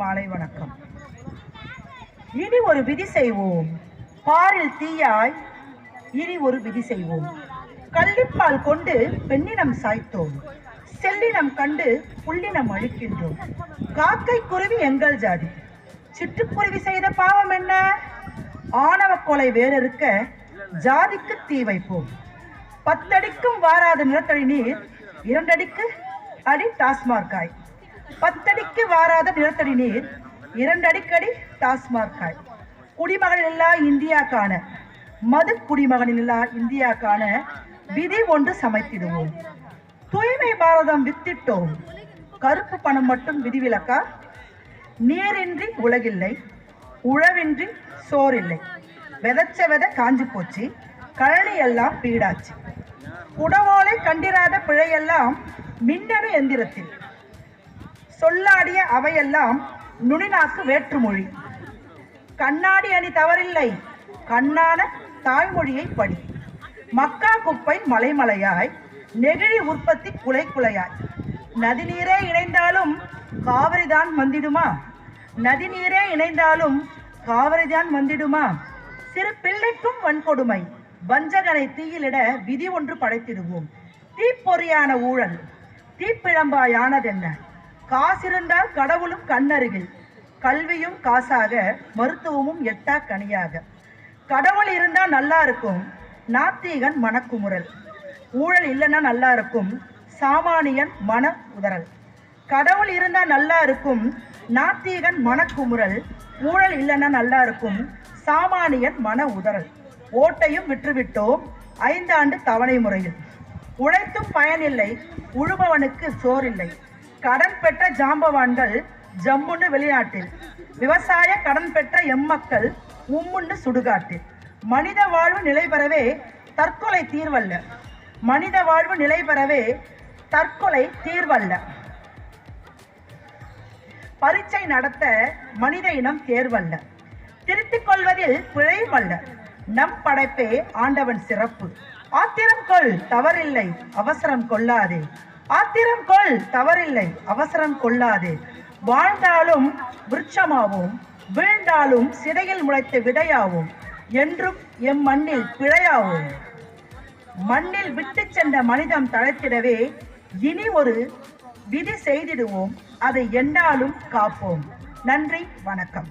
மாலை வணக்கம். இனி ஒரு விதி செய்வோம். பாரில் தீயாய் இனி ஒரு விதி செய்வோம். கள்ளிப்பால் கொண்டு பெண்ணினம் சாய்த்தோம். செல்லினம் கண்டு புள்ளினம் அழிக்கின்றோம். காக்கை குருவி எங்கள் ஜாதி. சிட்டுக்குருவி செய்த பாவம் என்ன? ஆணவ கொலை வேறறுக்க ஜாதிக்கு தீ வைப்போம். பத்தடிக்கும் வாராத நிலத்தடி நீர் இரண்டடிக்கு அடி டாஸ்மார்க் காய் பத்தடிக்கு வாராத நிலத்தடி நீர் இரண்டடிக்கடி டாஸ்மார்க் காய். குடிமகன் இல்லா இந்தியா காண. மது குடிமகனில் இல்லா இந்தியா காண. விதி ஒன்று சமைத்திடுவோம். தூய்மை பாரதம் வித்திட்டோம். கருப்பு பணம் மட்டும் விதிவிலக்கா நீரின்றி உலகில்லை உழவின்றி சோறில்லை விதைச்ச விதை காஞ்சி போச்சு கழனி எல்லாம் பீடாச்சு. குடவோலை கண்டிராத பிழையெல்லாம் மின்னணு எந்திரத்தில். சொல்லாடிய அவையெல்லாம் நுனிநாக்கு வேற்றுமொழி. கண்ணாடி அணி தவறில்லை. கண்ணான தாய்மொழியை படி. மக்கா குப்பை மலைமலையாய் நெகிழி உற்பத்தி குலை குலையாய் நதிநீரே இணைந்தாலும் காவிரிதான் வந்திடுமா? நதிநீரே இணைந்தாலும் காவிரிதான் வந்திடுமா? சிறு பிள்ளைக்கும் வன்கொடுமை. வஞ்சகனை தீயிலிட விதி ஒன்று படைத்திடுவோம். தீப்பொறியான ஊழல். தீப்பிழம்பாயானதென்ன? காசிருந்தால் கடவுளும் கண்ணருகில். கல்வியும் காசாக மருத்துவமும் எட்டா கனியாக. கடவுள் இருந்தால் நல்லா இருக்கும். நாத்திகன் மனக்குமுறல். ஊழல் இல்லைன்னா நல்லா இருக்கும். சாமானியன் மன உதறல். கடவுள் இருந்தால் நல்லா இருக்கும். நாத்திகன் மனக்குமுறல். ஊழல் இல்லைன்னா நல்லா இருக்கும். சாமானியன் மன உதறல். ஓட்டையும் விற்றுவிட்டோம். ஐந்தாண்டு தவணை முறையில். உழைத்தும் பயனில்லை. உழுபவனுக்கு சோறில்லை. கடன் பெற்ற ஜாம்பவான்கள் ஜம்முன்னு வெளிநாட்டில். விவசாய கடன் பெற்ற எம்மக்கள் உம்முன்னு சுடுகாட்டில். மனித வாழ்வு நிலை பெறவே தற்கொலை தீர்வல்ல. மனித வாழ்வு நிலை பெறவே தற்கொலை தீர்வல்ல. பரீட்சை நடத்த மனித இனம் தேர்வல்ல. திருத்திக் கொள்வதில் பிழைவல்ல நம் படைப்பே ஆண்டவன் சிறப்பு. ஆத்திரம் கொள் தவறில்லை அவசரம் கொள்ளாதே. ஆத்திரம் கொள் தவறில்லை அவசரம் கொள்ளாதே. வாழ்ந்தாலும் விருட்சமாவும் வீழ்ந்தாலும் சிறையில் முளைத்த விடையாவும் என்றும் எம் மண்ணில் பிழையாவோம். மண்ணில் விட்டு சென்ற மனிதம் தழைத்திடவே இனி ஒரு விதி செய்திடுவோம் அதை எண்ணாலும் காப்போம். நன்றி வணக்கம்.